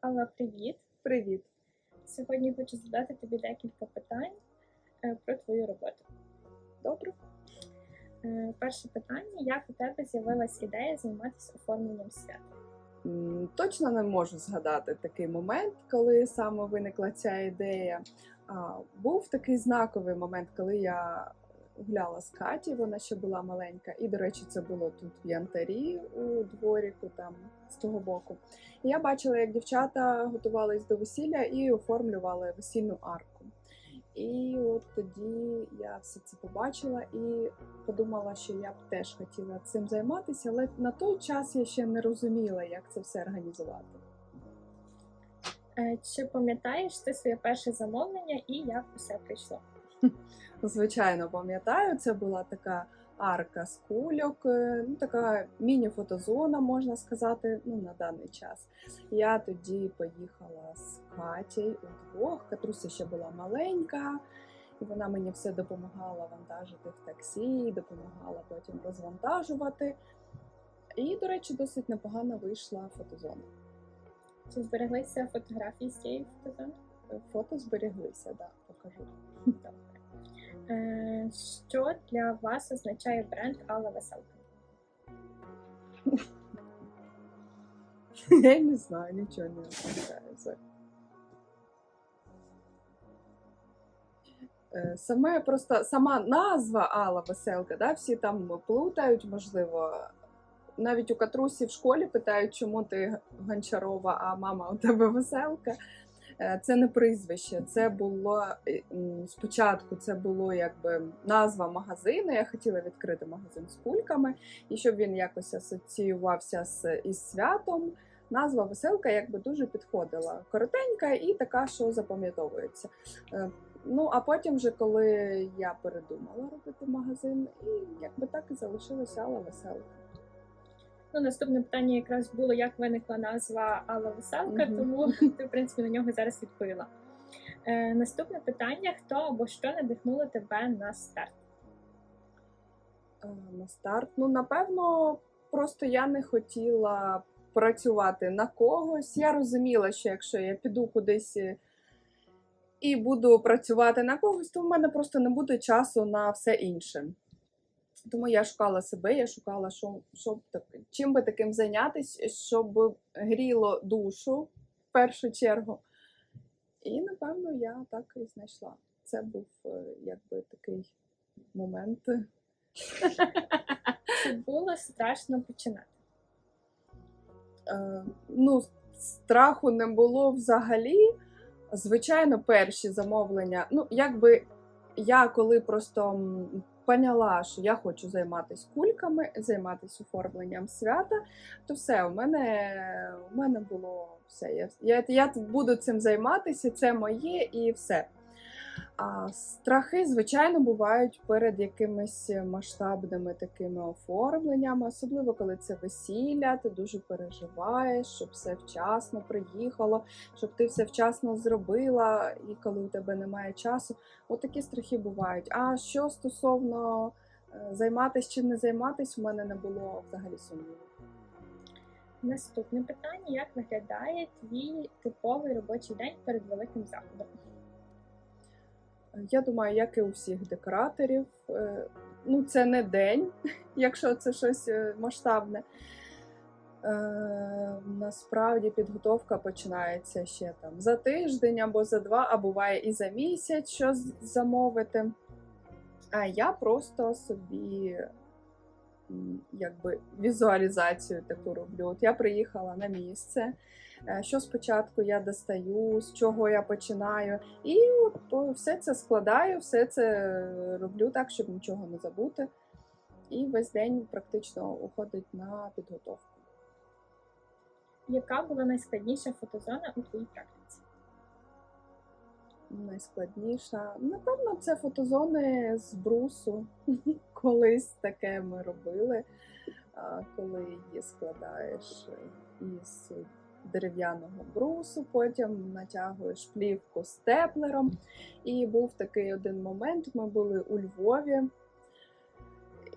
Алла, привіт! Привіт. Сьогодні хочу задати тобі декілька питань е, про твою роботу. Добре. Е, Перше питання: як у тебе з'явилась ідея займатися оформленням свят? Точно не можу згадати такий момент, коли саме виникла ця ідея. Був такий знаковий момент, коли я гуляла з Каті, вона ще була маленька. І, до речі, це було тут в Янтарі у дворіку, там з того боку. І я бачила, як дівчата готувались до весілля і оформлювали весільну арку. І от тоді я все це побачила і подумала, що я б теж хотіла цим займатися, але на той час я ще не розуміла, як це все організувати. Е, Чи пам'ятаєш ти своє перше замовлення і як усе прийшло? Звичайно, пам'ятаю, це була така арка з кульок, е, ну така міні-фотозона, можна сказати, ну на даний час. Я тоді поїхала з Катєю удвох. Катруся ще була маленька, і вона мені все допомагала вантажити в таксі, допомагала потім розвантажувати. І, до речі, досить непогано вийшла фотозона. Чи збереглися фотографії з цієї фотозони? Фото зберіглися, да, покажу. Е, Що для вас означає бренд Алла Веселка? Я не знаю, нічого не означає. Е, Саме просто сама назва Алла Веселка, да, всі там плутають, можливо. Навіть у Катрусі в школі питають, чому ти Гончарова, а мама у тебе веселка. Е, Це не прізвище, це було е, спочатку. Це було якби назва магазину. Я хотіла відкрити магазин з кульками, і щоб він якось асоціювався з із святом. Назва веселка якби дуже підходила. Коротенька і така, що запам'ятовується. Е, Ну, а потім, вже коли я передумала робити магазин, і якби так і залишилася Алла Веселка. Ну, наступне питання якраз було, як виникла назва Алла Веселка, Мгм. тому ти, в принципі, на нього зараз відповіла. Е, наступне питання: хто або що надихнуло тебе на старт? Е, На старт. Ну, напевно, просто я не хотіла працювати на когось. Я розуміла, що якщо я піду кудись і буду працювати на когось, то в мене просто не буде часу на все інше. Тому я шукала себе, я шукала, що, так, чим би таким зайнятися, щоб гріло душу в першу чергу. І, напевно, я так і знайшла. Це був е, якби такий момент. Чи було страшно починати? Е, ну, страху не було взагалі. Звичайно, перші замовлення. Ну, якби я коли просто поняла, що я хочу займатися кульками, займатися оформленням свята, то все, у мене, у мене було все. Я, я, я буду цим займатися, це моє і все. Страхи, звичайно, бувають перед якимись масштабними такими оформленнями, особливо коли це весілля, ти дуже переживаєш, щоб все вчасно приїхало, щоб ти все вчасно зробила, і коли у тебе немає часу. От такі страхи бувають. А що стосовно е, займатися чи не займатися, в мене не було взагалі сумніву. Наступне питання: як виглядає твій типовий робочий день перед великим заходом? Я думаю, як і у всіх декораторів, е, ну це не день, якщо це щось е, масштабне. Е, насправді підготовка починається ще там за тиждень або за два, а буває і за місяць, що замовити. А я просто собі якби візуалізацію таку роблю. От я приїхала на місце. Е, Що спочатку я достаю, з чого я починаю, і от все це складаю, все це роблю так, щоб нічого не забути. І весь день практично уходить на підготовку. Яка була найскладніша фотозона у твоїй практиці? Найскладніша. Напевно, це фотозони з брусу. Колись таке ми робили, коли її складаєш із дерев'яного брусу, потім натягуєш плівку степлером. І був такий один момент. Ми були у Львові.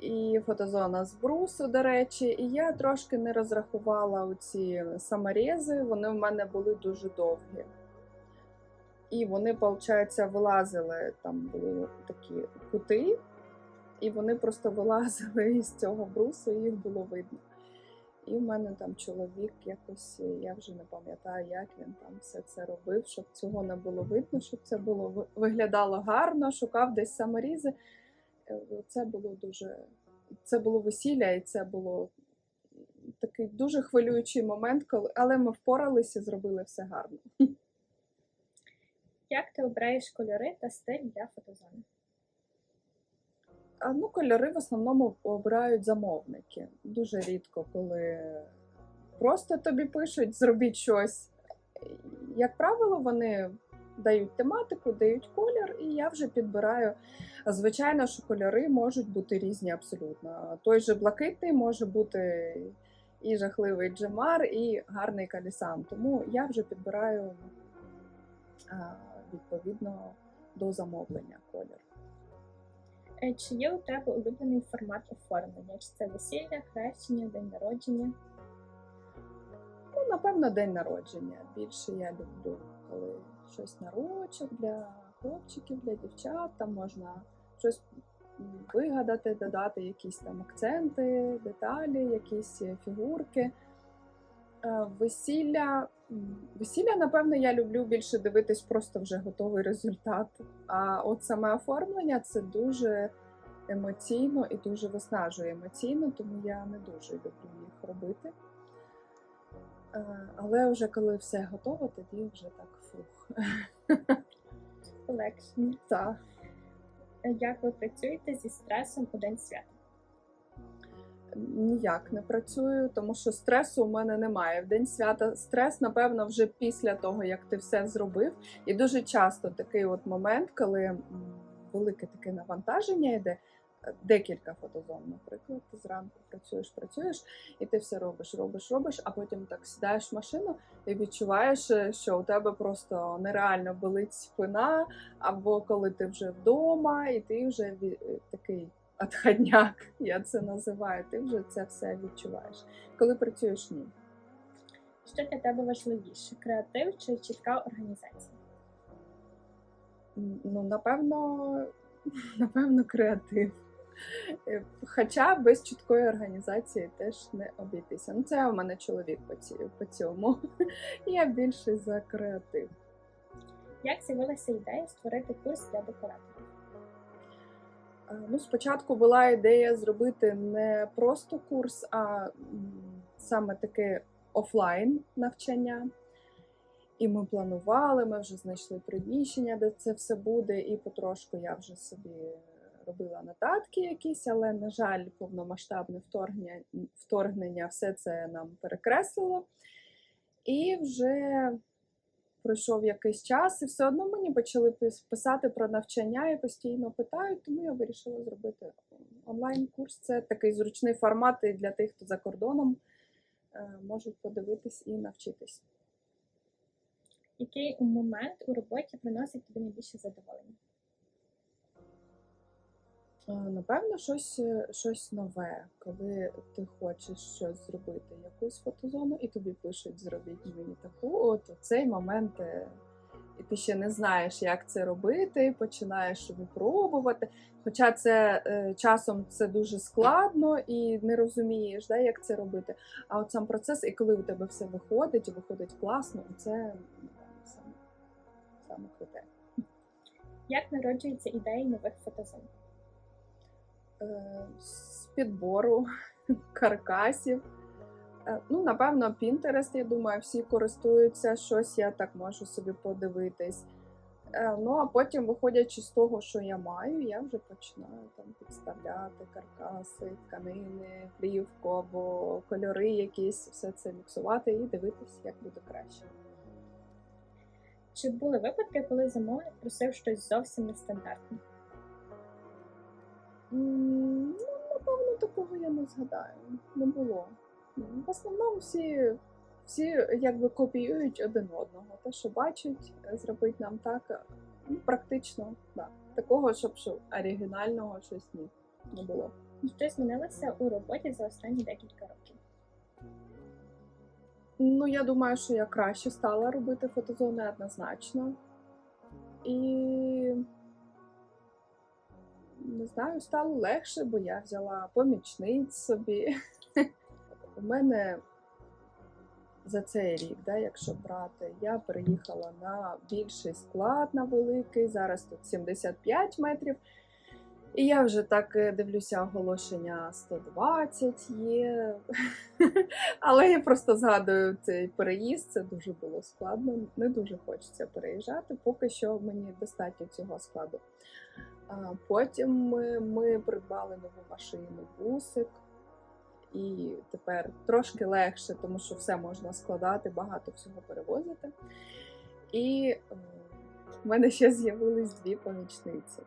І фотозона з брусу, до речі, і я трошки не розрахувала оці саморези, вони в мене були дуже довгі. І вони, виходить, вилазили, там були такі кути, і вони просто вилазили із цього брусу, і їх було видно. І в мене там чоловік якось, я вже не пам'ятаю, як він там все це робив, щоб цього не було видно, щоб це було виглядало гарно, шукав десь саморізи. Е, Це було дуже. Це було весілля, і це було такий дуже хвилюючий момент, коли але ми впоралися, зробили все гарно. Як ти обираєш кольори та стиль для фотозони? Ну, кольори в основному обирають замовники. Дуже рідко, коли просто тобі пишуть, зробіть щось. Як правило, вони дають тематику, дають колір, і я вже підбираю. Звичайно, що кольори можуть бути різні абсолютно. Той же блакитний може бути і жахливий джемар, і гарний калісан. Тому я вже підбираю відповідно до замовлення колір. Е, Чи є у тебе улюблений формат оформлення? Чи це весілля, хрещення, день народження? Ну, напевно, день народження. Більше я люблю, коли щось нарочок для хлопчиків, для дівчат. Там можна щось вигадати, додати якісь там акценти, деталі, якісь фігурки. Е, Весілля. Весілля, напевно, я люблю більше дивитись просто вже готовий результат. А от саме оформлення це дуже емоційно і дуже виснажує емоційно, тому я не дуже люблю їх робити. Е, Але вже коли все готово, тоді вже так фух. Полегшення. Так. Як ви працюєте зі стресом у день свята? Ніяк не працюю, тому що стресу у мене немає. В день свята стрес, напевно, вже після того, як ти все зробив. І дуже часто такий от момент, коли велике таке навантаження йде. е, Декілька фотозон, наприклад, ти зранку працюєш, працюєш, і ти все робиш, робиш, робиш, а потім так сідаєш в машину і відчуваєш, е, що у тебе просто нереально болить спина, або коли ти вже вдома, і ти вже е, такий отходняк, я це називаю. Ти вже це все відчуваєш. Коли працюєш ні. Що для тебе важливіше? Креатив чи чітка організація? Ну, напевно, напевно, креатив. Е, Хоча без чіткої організації теж не обійтися. Ну, це у мене чоловік по, ці, по цьому. Я більше за креатив. Як з'явилася ідея створити курс для декораторів? Ну, спочатку була ідея зробити не просто курс, а саме таке офлайн навчання. І ми планували, ми вже знайшли приміщення, де це все буде, і потрошку я вже собі робила нотатки якісь, але, на жаль, повномасштабне вторгнення, вторгнення все це нам перекреслило. І вже пройшов якийсь час, і все одно мені почали писати про навчання і постійно питають, тому я вирішила зробити онлайн-курс. Це такий зручний формат і для тих, хто за кордоном е, можуть подивитись і навчитись. Який момент у роботі приносить тобі найбільше задоволення? Е, Напевно, щось, е, щось нове, коли ти хочеш щось зробити, якусь фотозону, і тобі пишуть, зробіть мені таку. От у цей момент, е, і ти ще не знаєш, як це робити, починаєш випробувати. Хоча це часом це дуже складно і не розумієш, да, як це робити. А от сам процес, і коли у тебе все виходить, і виходить класно, це саме, саме круте. Як народжуються ідеї нових фотозон? Е, з підбору каркасів. Е, Ну, напевно, Pinterest, я думаю, всі користуються, щось я так можу собі подивитись. Е, Ну, а потім, виходячи з того, що я маю, я вже починаю там підставляти каркаси, тканини, плівку або кольори якісь, все це міксувати і дивитись, як буде краще. Чи були випадки, коли замовник просив щось зовсім нестандартне? Ну, напевно, такого я не згадаю. Не було. В основному всі, всі якби копіюють один одного. Те, що бачать, е, зробить нам так. Ну, практично, так. Такого, щоб що оригінального щось ні, не було. Що змінилося у роботі за останні декілька років? Ну, я думаю, що я краще стала робити фотозони однозначно. І не знаю, стало легше, бо я взяла помічниць собі. У мене за цей рік, да, якщо брати, я переїхала на більший склад, на великий. Зараз тут 75 метрів. І я вже так е, дивлюся, оголошення 120 є. Але я просто згадую цей переїзд, це дуже було складно. Не дуже хочеться переїжджати. Поки що мені достатньо цього складу. Потім ми, ми придбали нову машину, бусик. І тепер трошки легше, тому що все можна складати, багато всього перевозити. І е, в мене ще з'явились дві помічниці.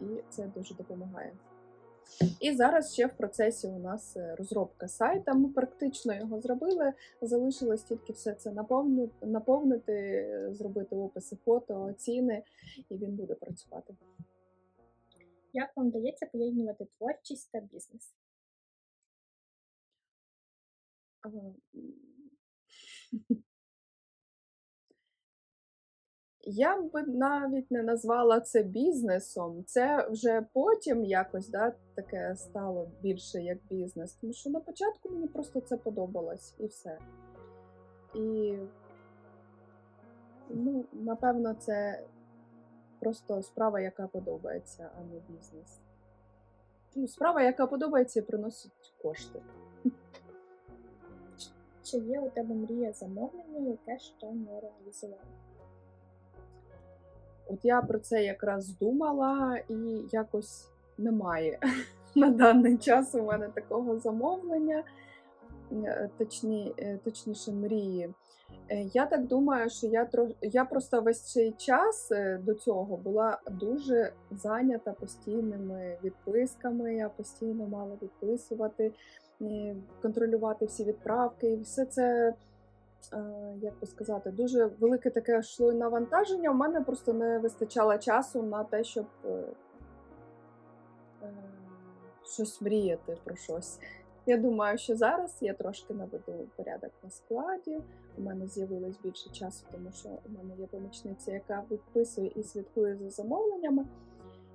І це дуже допомагає. І зараз ще в процесі у нас е, розробка сайта. Ми практично його зробили. Залишилось тільки все це наповнити, е, зробити описи фото, ціни, і він буде працювати. Як вам вдається поєднувати творчість та бізнес? Я б навіть не назвала це бізнесом. Це вже потім якось да, таке стало більше як бізнес. Тому що на початку мені просто це подобалось і все. І ну, напевно, це просто справа, яка подобається, а не бізнес. Ну, справа, яка подобається і приносить кошти. Чи є у тебе мрія замовлення, яке ще не реалізувала? От я про це якраз думала, і якось немає на даний час у мене такого замовлення, е, точні, е, точніше, мрії. Е, Я так думаю, що я я просто весь цей час до цього була дуже зайнята постійними відписками. Я постійно мала відписувати, контролювати всі відправки, і все це як би сказати, дуже велике таке йшло навантаження. У мене просто не вистачало часу на те, щоб е, е, щось мріяти про щось. Я думаю, що зараз я трошки наведу порядок на складі. У мене з'явилось більше часу, тому що у мене є помічниця, яка відписує і слідкує за замовленнями.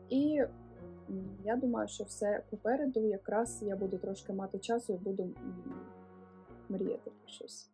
І я думаю, що все попереду якраз я буду трошки мати часу і буду мріяти про щось.